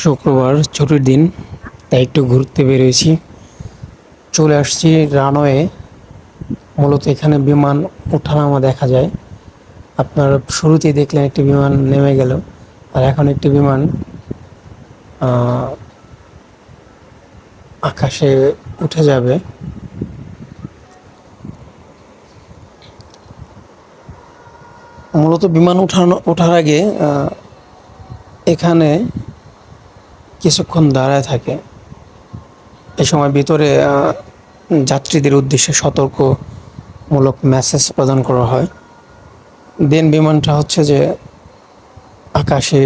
শুক্রবার, ছুটির দিন, তাই একটু ঘুরতে বেরিয়েছি। চলে আসছি রানওয়ে। মূলত এখানে বিমান ওঠানামা দেখা যায়। আপনার শুরুতেই দেখলেন একটি বিমান নেমে গেল, আর এখন একটি বিমান আকাশে উঠে যাবে। মূলত বিমান উঠানো ওঠার আগে এখানে কিছুক্ষণ দাঁড়ায় থাকে। এই সময় ভিতরে যাত্রীদের উদ্দেশ্যে সতর্কমূলক মেসেজ প্রদান করা হয়। দেন বিমানটা হচ্ছে যে, আকাশে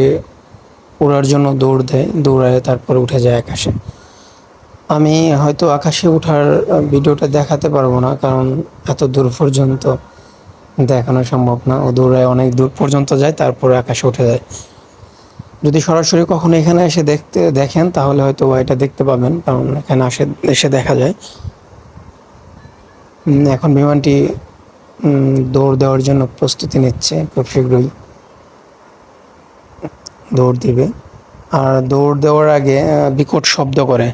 ওড়ার জন্য দৌড় দেয়, দৌড়ায় তারপরে উঠে যায় আকাশে। আমি হয়তো আকাশে ওঠার ভিডিওটা দেখাতে পারব না, কারণ এত দূর পর্যন্ত দেখানো সম্ভব না। ও দৌড়ায় অনেক দূর পর্যন্ত যায়, তারপরে আকাশে উঠে যায়। যদি সরাসরি কখনো এখানে এসে দেখতে, দেখেন, তাহলে হয়তো এটা দেখতে পাবেন, কারণ এখানে আসে, এসে দেখা যায়। এখন বিমানটি দৌড় দেওয়ার জন্য প্রস্তুতি নিচ্ছে, খুব শীঘ্রই দৌড় দিবে। আর দৌড় দেওয়ার আগে বিকট শব্দ করে।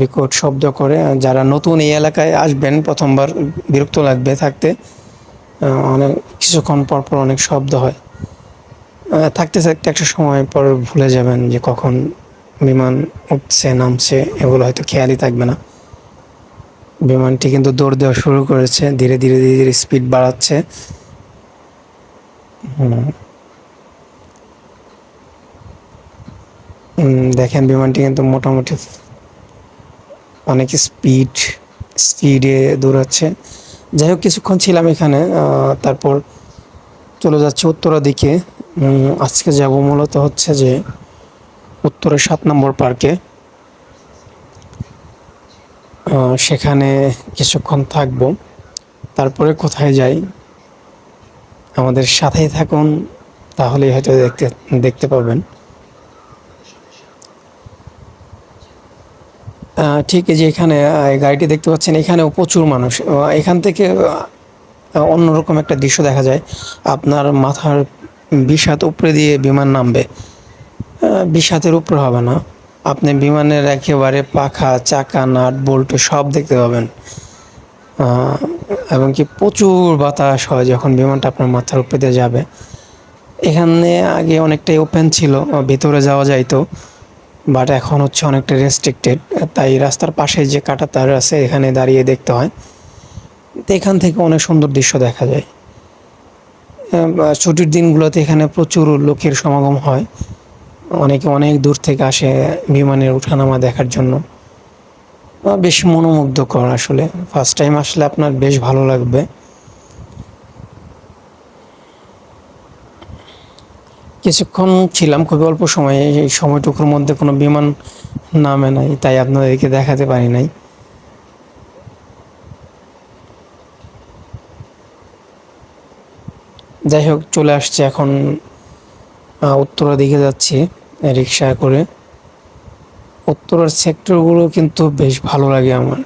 বিকট শব্দ করে যারা নতুন এই এলাকায় আসবেন, প্রথমবার বিরক্ত লাগবে থাকতে অনেক, কিছুক্ষণ পর পর অনেক শব্দ হয়। থাকতে থাকতে একটা সময় পর ভুলে যাবেন যে কখন বিমান উঠছে, নামছে, এগুলো হয়তো খেয়ালই থাকবে না। বিমানটি কিন্তু দৌড় দেওয়া শুরু করেছে, ধীরে ধীরে ধীরে ধীরে স্পিড বাড়াচ্ছে। দেখেন বিমানটি কিন্তু মোটামুটি অনেক স্পিড স্পিডে দৌড়াচ্ছে। যাই হোক, কিছুক্ষণ ছিলাম এখানে তারপর চলে যাচ্ছে উত্তরা দিকে। আজকে যাব মূলত হচ্ছে যে উত্তরের সাত নম্বর পার্কে। সেখানে কিছুক্ষণ থাকব। তারপরে কোথায় যাই? আমাদের সাথেই থাকুন, তাহলেই হয়তো দেখতে দেখতে পাবেন। ঠিক যে এখানে গাড়িটি দেখতে পাচ্ছেন, এখানেও প্রচুর মানুষ। এখান থেকে অন্যরকম একটা দৃশ্য দেখা যায়। আপনার মাথার হাত উপরে দিয়ে বিমান নামবে। হাতের উপরে হবে না। আপনি বিমানের একেবারে পাখা, চাকা, নাট, বল্টু সব দেখতে পাবেন। এবং কি প্রচুর বাতাস হয় যখন বিমানটা আপনার মাথার উপরে দিয়ে যাবে। এখানে আগে অনেকটাই ওপেন ছিল, ভিতরে যাওয়া যাইতো বাট এখন হচ্ছে অনেকটা রেস্ট্রিক্টেড তাই রাস্তার পাশে যে কাটা তার আছে, এখানে দাঁড়িয়ে দেখতে হয়। এখান থেকে অনেক সুন্দর দৃশ্য দেখা যায়। ছুটির দিনগুলোতে এখানে প্রচুর লোকের সমাগম হয়। অনেকে অনেক দূর থেকে আসে বিমানের উঠানামা দেখার জন্য। বেশ মনোমুগ্ধকর আসলে। ফার্স্ট টাইম আসলে আপনার বেশ ভালো লাগবে। কিছুক্ষণ ছিলাম, খুবই অল্প সময়ে, এই সময়টুকুর মধ্যে কোনো বিমান নামে নাই, তাই আপনাদেরকে দেখাতে পারি নাই। যাই হোক, চলে আসছে এখন উত্তরা দিকে যাচ্ছি, রিক্সা করে। উত্তরার সেক্টরগুলো কিন্তু বেশ ভালো লাগে আমার।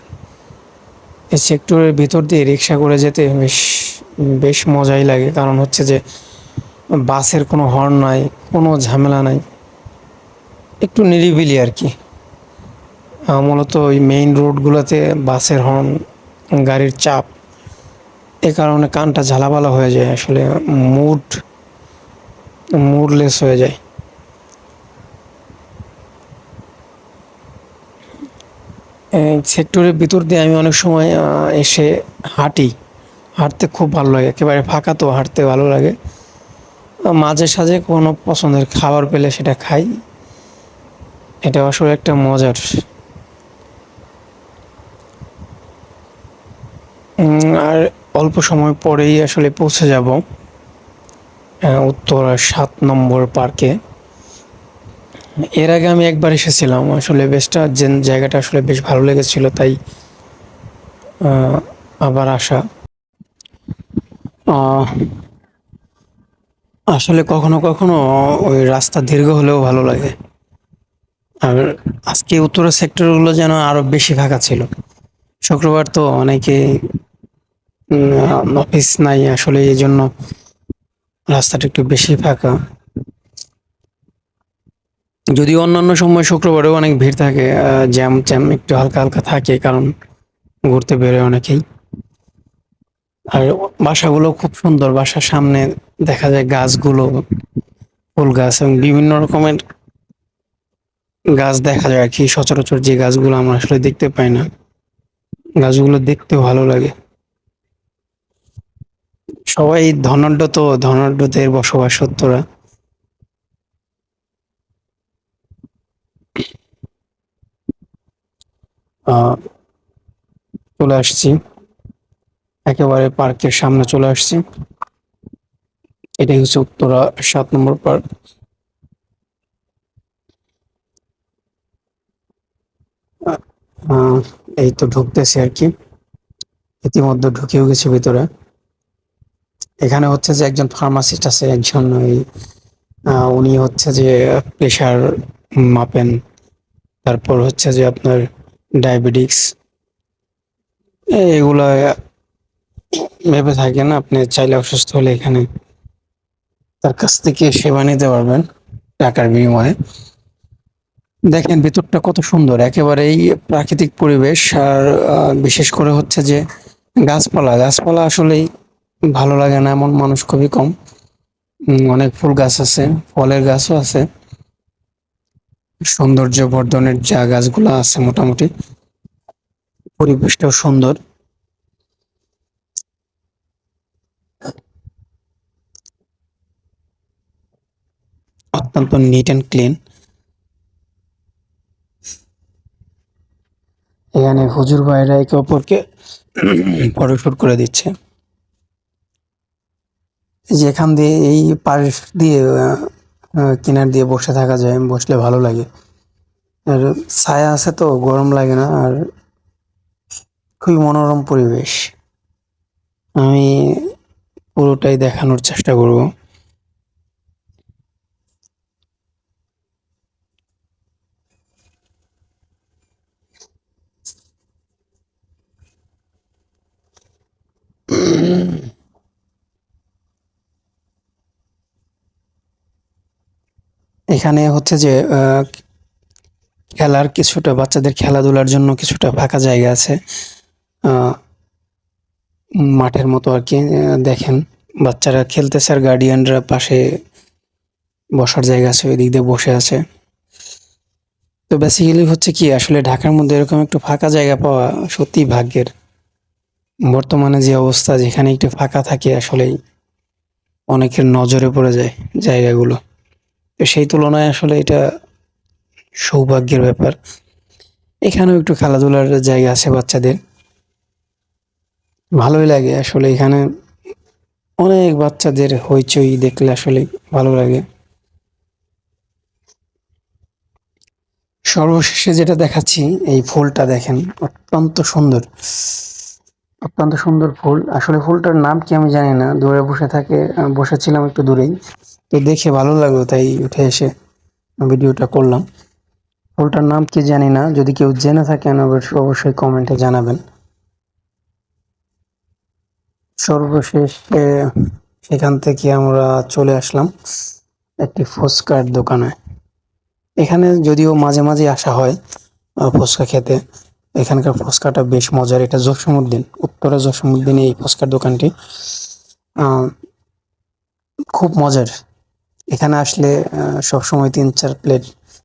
এই সেক্টরের ভিতর দিয়ে রিক্সা করে যেতে বেশ বেশ মজাই লাগে। কারণ হচ্ছে যে, বাসের কোনো হর্ন নাই, কোনো ঝামেলা নাই। একটু নিরিবিলি আর কি। মূলত ওই মেইন রোডগুলোতে বাসের হর্ন, গাড়ির চাপ এ কারণে কানটা ঝালাপালা হয়ে যায়, আসলে মুড মুডলেস হয়ে যায়। সেক্টরের ভিতর দিয়ে আমি অনেক সময় এসে হাঁটি। হাঁটতে খুব ভালো লাগে, একেবারে ফাঁকা তো, হাঁটতে ভালো লাগে। মাঝে সাঝে কোনো পছন্দের খাবার পেলে সেটা খাই। এটা আসলে একটা মজার। আর অল্প সময় পরেই আসলে পৌঁছে যাব উত্তরা সাত নম্বর পার্কে এর আগে আমি একবার এসেছিলাম, আসলে বেশটা যে জায়গাটা আসলে বেশ ভালো লেগেছিল, তাই আবার আসা। আসলে কখনো কখনো ওই রাস্তা দীর্ঘ হলেও ভালো লাগে। আর আজকে উত্তরের সেক্টরগুলো যেন আরও বেশি ফাঁকা ছিল। শুক্রবার তো অনেকে অফিস নাই আসলে, এই জন্য রাস্তাটা একটু বেশি ফাঁকা। যদিও অন্যান্য সময় শুক্রবারেও অনেক ভিড় থাকে জ্যাম জ্যাম একটু হালকা হালকা থাকে, কারণ ঘুরতে বেরোয় অনেকেই। আর বাসাগুলো খুব সুন্দর, বাসার সামনে দেখা যায় গাছগুলো, ফুল গাছ এবং বিভিন্ন রকমের গাছ দেখা যায় আর কি। সচরাচর যে গাছগুলো আমরা আসলে দেখতে পাই না, গাছগুলো দেখতেও ভালো লাগে। সবাই ধনাঢ্য তো ধনাঢ্যদের বসবাস সত্যরা চলে আসছি। একেবারে পার্কের সামনে চলে আসছি। এটাই হচ্ছে উত্তরা সাত নম্বর পার্ক। এই তো ঢুকতেছি আর কি। ইতিমধ্যে ঢুকেও গেছি ভিতরে। এখানে হচ্ছে যে একজন ফার্মাসিস্ট আছে, একজন ওই উনি হচ্ছে যে প্রেশার মাপেন। তারপর হচ্ছে যে আপনার ডায়াবেটিক্স এগুলো ভেবে থাকেন আপনি চাইলে অসুস্থ হলে এখানে তার কাছ থেকে সেবা নিতে পারবেন টাকার বিনিময়ে। দেখেন ভিতরটা কত সুন্দর, একেবারেই প্রাকৃতিক পরিবেশ। আর বিশেষ করে হচ্ছে যে গাছপালা গাছপালা আসলেই ভালো লাগে না এমন মানুষ খুবই কম। অনেক ফুল গাছ আছে, ফলের গাছও আছে। সৌন্দর্য বর্ধনের যা গাছগুলো আছে মোটামুটি। পরিবেশটাও সুন্দর। অত্যন্ত নিট অ্যান্ড ক্লিন এখানে হুজুর ভাইরা একে অপরকে ফটোশুট করে দিচ্ছে। এই যে এখান দিয়ে এই পাশ দিয়ে কিনার দিয়ে বসে থাকা যায়, বসলে ভালো লাগে। আর ছায়া আছে তো, গরম লাগে না, আর খুবই মনোরম পরিবেশ। আমি পুরোটাই দেখানোর চেষ্টা করব। এখানে হচ্ছে যে খেলার কিছুটা বাচ্চাদের খেলাধুলার জন্য কিছুটা ফাঁকা জায়গা আছে। মাঠের মতো আর কি দেখেন। বাচ্চারা খেলতেছে আর গার্ডিয়ানরা পাশে বসার জায়গা আছে, ওই দিক দিয়ে বসে আছে। তো বেসিক্যালি হচ্ছে কি, আসলে ঢাকার মধ্যে এরকম একটু ফাঁকা জায়গা পাওয়া সত্যি ভাগ্যের। বর্তমানে যে অবস্থা, যেখানে একটু ফাঁকা থাকে, আসলেই অনেকের নজরে পড়ে যায় জায়গাগুলো। সেই তুলনায় আসলে এটা সৌভাগ্যের ব্যাপার। এখানেও একটু খেলাধুলার জায়গা আছে বাচ্চাদের। ভালোই লাগে আসলে এখানে অনেক বাচ্চাদের হইচই দেখলে আসলে ভালো লাগে। সর্বশেষে যেটা দেখাচ্ছি, এই ফুলটা দেখেন, অত্যন্ত সুন্দর। অত্যন্ত সুন্দর ফুল। আসলে ফুলটার নাম কি আমি জানি না, দূরে বসে থাকে, বসেছিলাম একটু দূরেই। তো দেখে ভালো লাগল তাই উঠে এসে ভিডিওটা করলাম। ফুলটার নাম কি জানি না, যদি কেউ জেনে থাকেন অবশ্যই অবশ্যই কমেন্টে জানাবেন। সর্বশেষ সেখান থেকে আমরা চলে আসলাম একটি ফুচকার দোকানে। এখানে যদিও মাঝে মাঝে আসা হয় ফুচকা খেতে। এখানকার ফুচকাটা বেশ মজার, এটা জসীমউদ্দিন, উত্তরা জসীমউদ্দিন এই ফুচকার দোকানটি। খুব মজার। এখানে আসলে সবসময় তিন চার প্লেট